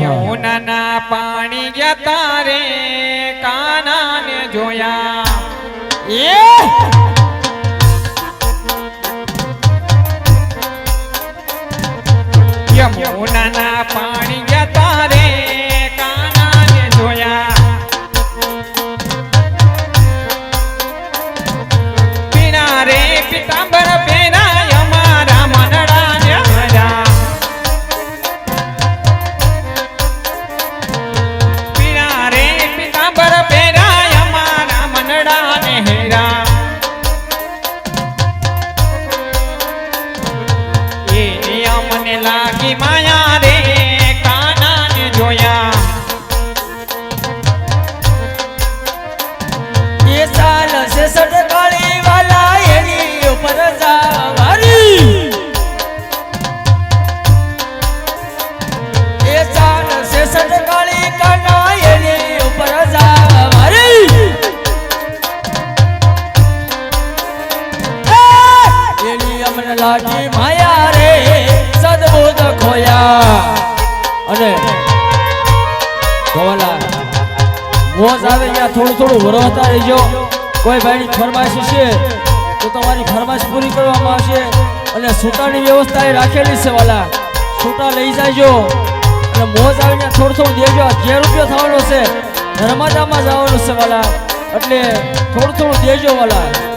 યમુનાના પાણી ગયા તારે કાનાને જોયા. એ! પાણી એ અમને લાગી માયા રે, કાનાને જોયા. એ સાલ છે સડકાળી વાલા એની ઉપર જાવારી એ સાલ છે સડકાળી કાના એની ઉપર જાવારી એની અમને લાગી ખોયા અને ગોવાલા, મોજ આવે ત્યાં થોડું થોડું વરવતા રહેજો. કોઈ ભાઈની ફરમાઈશ છે તો તમારી ફરમાઈશ પૂરી કરવામાં આવશે. અને સૂટાની વ્યવસ્થા એ રાખેલી છે, વાલા. સૂટા લઈ જાયજો અને મોજ આવે ત્યાં થોડું થોડું દેજો. જે રૂપિયો થવાનો છે. નર્મદામાં જવાનું છે, વાલા. એટલે થોડું થોડું દેજો, વાલા.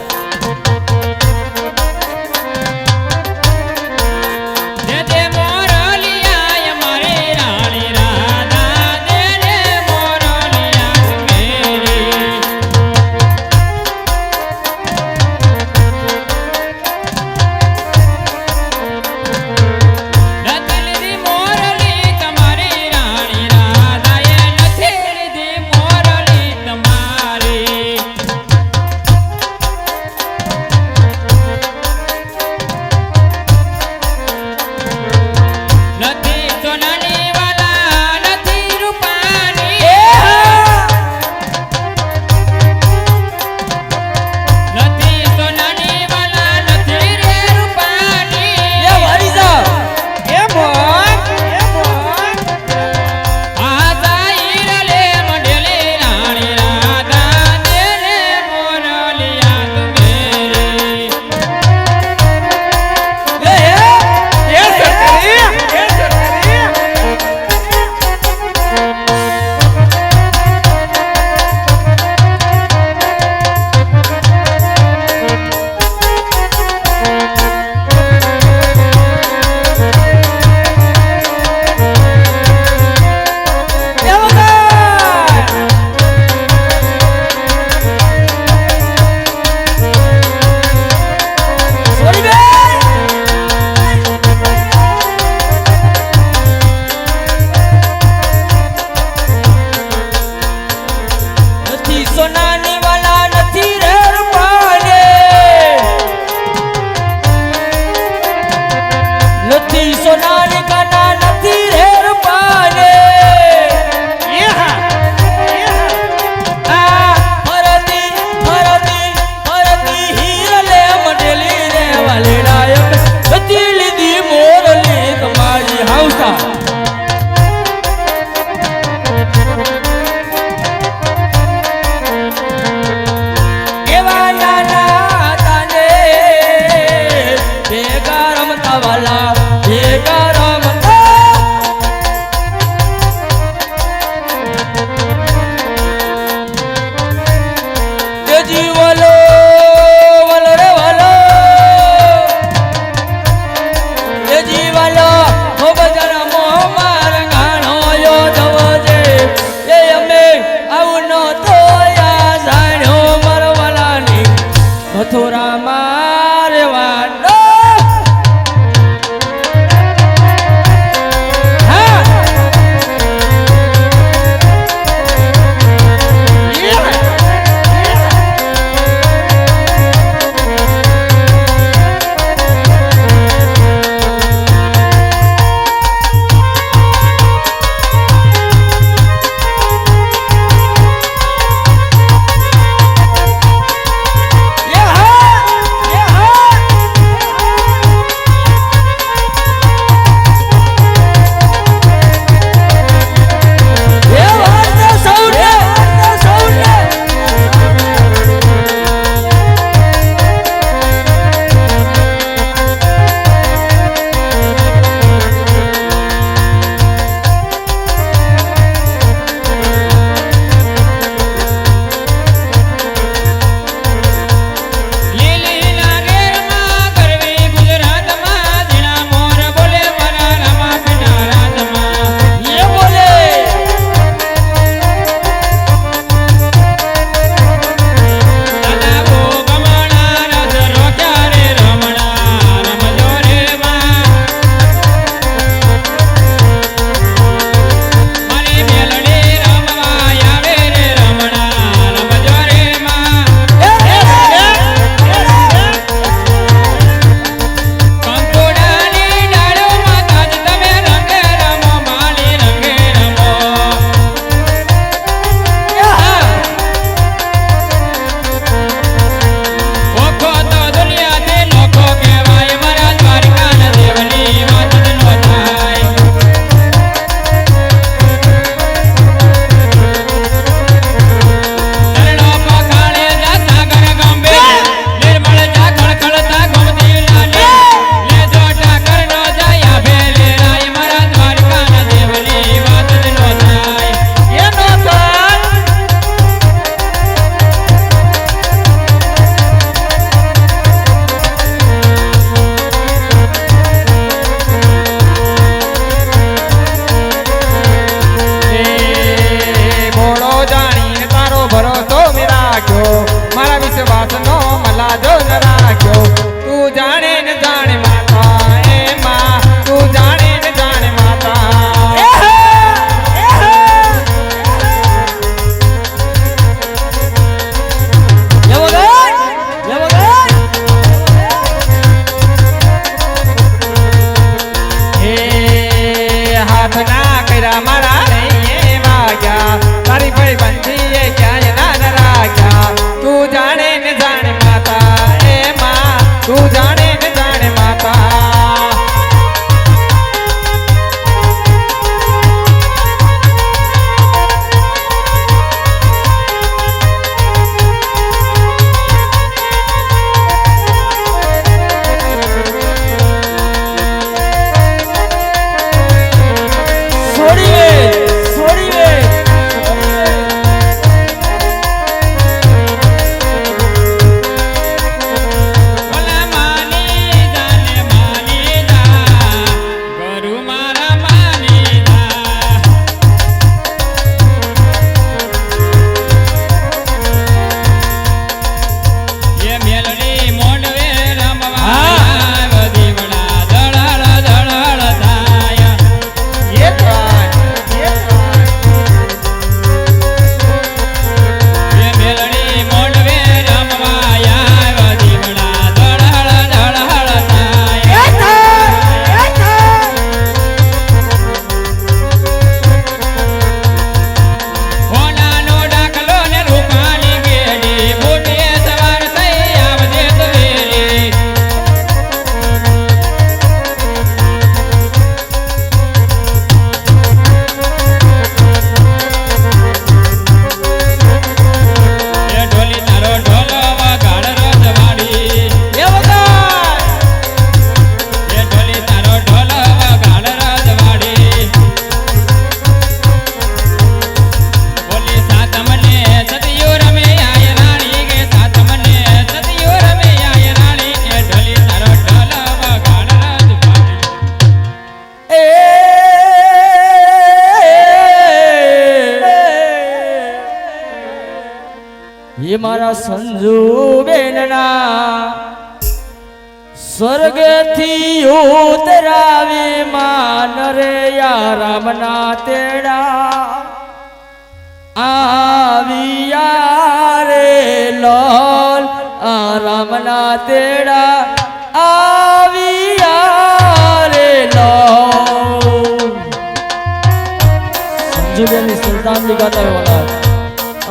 જીવેલી સુલતાનજી ગાતા હોતા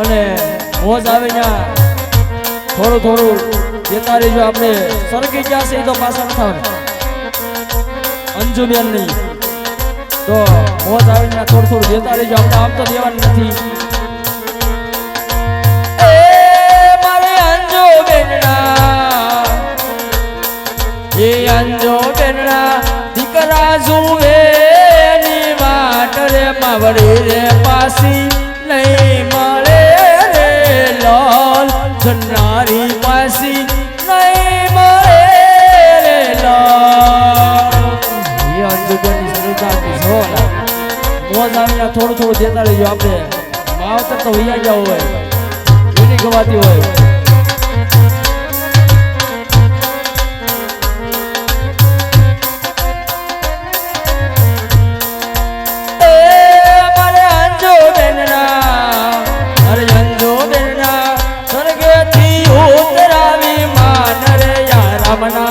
અને મોજ આવે ત્યાં. થોડું થોડું દેતા રહીજો આપણે. સરકી ગયા છે, એ તો પાછા નથી આવતા અંજુબેનની. તો મોજ આવે ત્યાં થોડું થોડું દેતા રહીજો. આપણે આમ તો દેવાની નથી. એ અંજો દીકરા જુએ. ના રે પાસી, નહીં મળે રે લાલ જન્નારી પાસી, નહીં મળે રે લાલ અંજુગણની શ્રદ્ધા ઢોલ મોજ આવીને થોડું થોડું દેતા રહીજો આપણે. માવતર તો વૈયા ગયા હોય. એની ગવાતી હોય. મના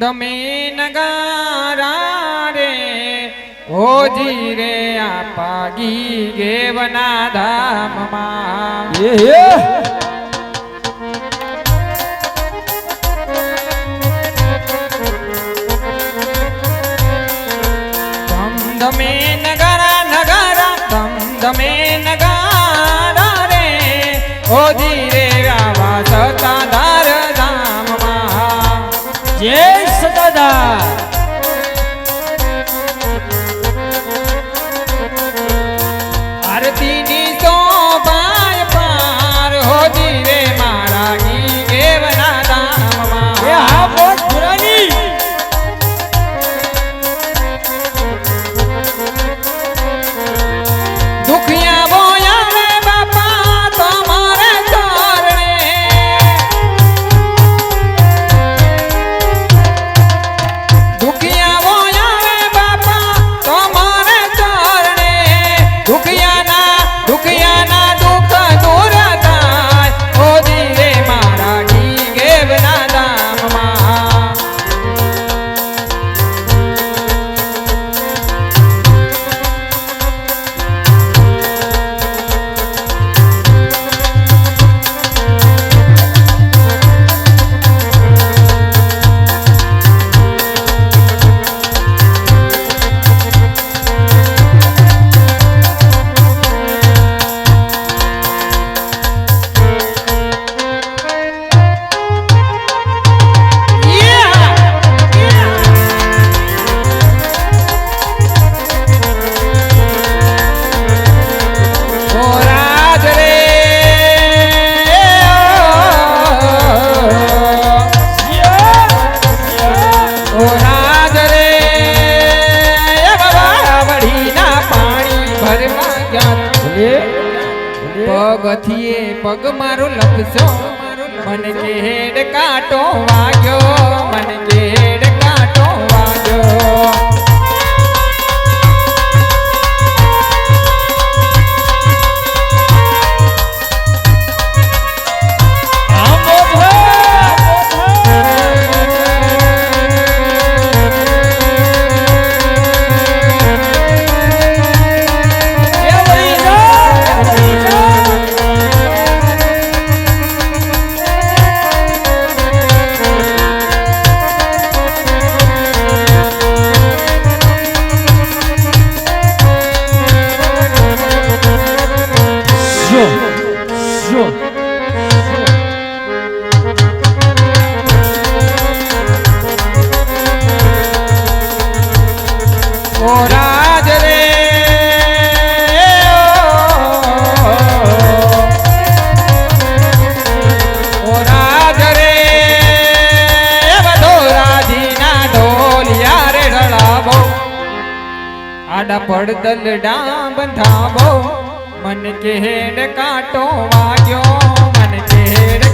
ધમી નગારા રે ઓજી રે આ પાગી ગેવના ધામમાં. આડા પડદલ ડા બંધાવો. મન કેડ કાંટો વાગ્યો મન કેડ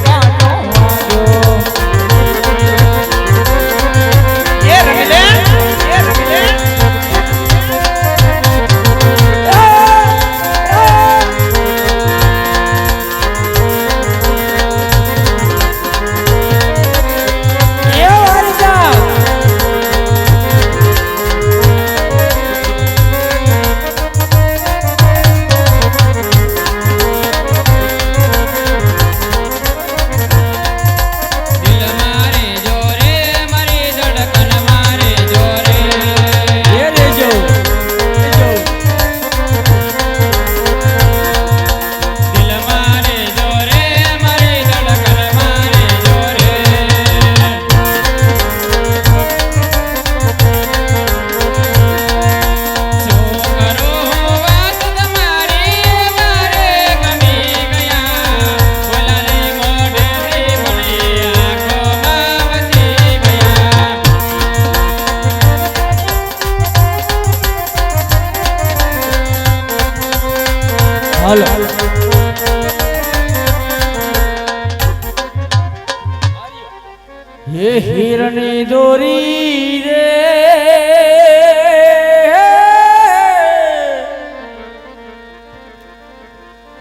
એ હિરની દોરી રે.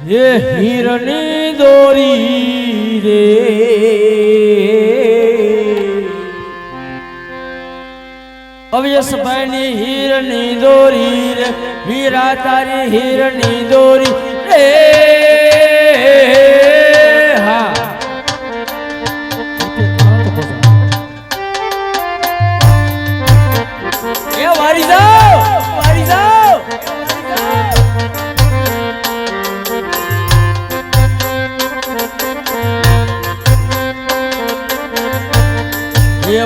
એ હિરની દોરી રે. અવ્યસભાઈની હિરની દોરી રે. વીરા તારી હીરની દોરી રે.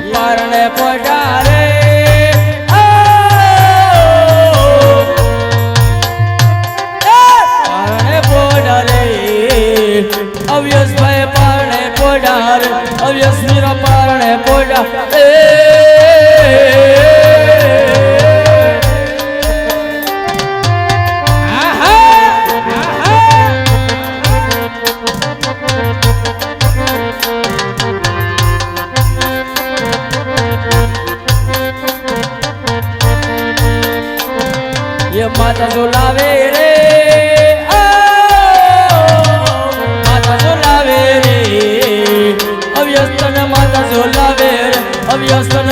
પારણે પડારે પારણે પડારે અવ્યસભાઈ પારણે પડારે અવ્યસ વીરા પારણે પડારે માતા ઝોલાવે રે. માતા ઝોલાવે રે. અવ્યસ્તન માતા ઝોલાવે રે. અવ્યસ્તન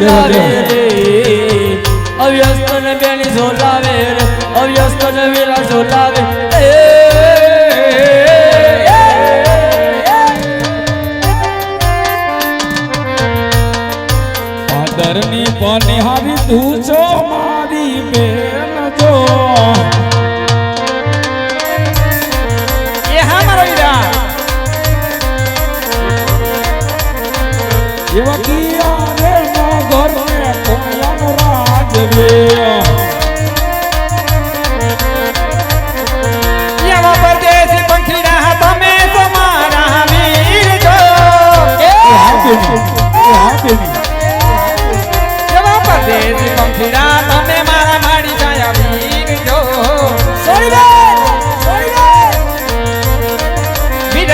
ને રે. અવ્યસ્તન બેની ઝોલાવે રે. ને વેલા ઝોલાવે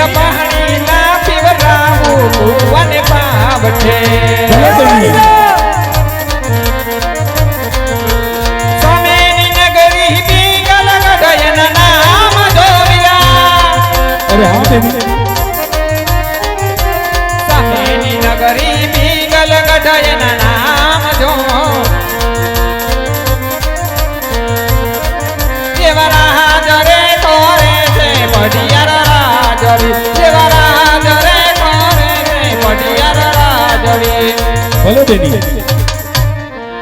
પાણી ના પીવરાવું કુવાને પાવ છે સ્વામીની નગરી બીગલ ગઢયના નામ જોવ્યા અરે હા બેબી સ્વામીની નગરી બીગલ ગઢયના રાજ રે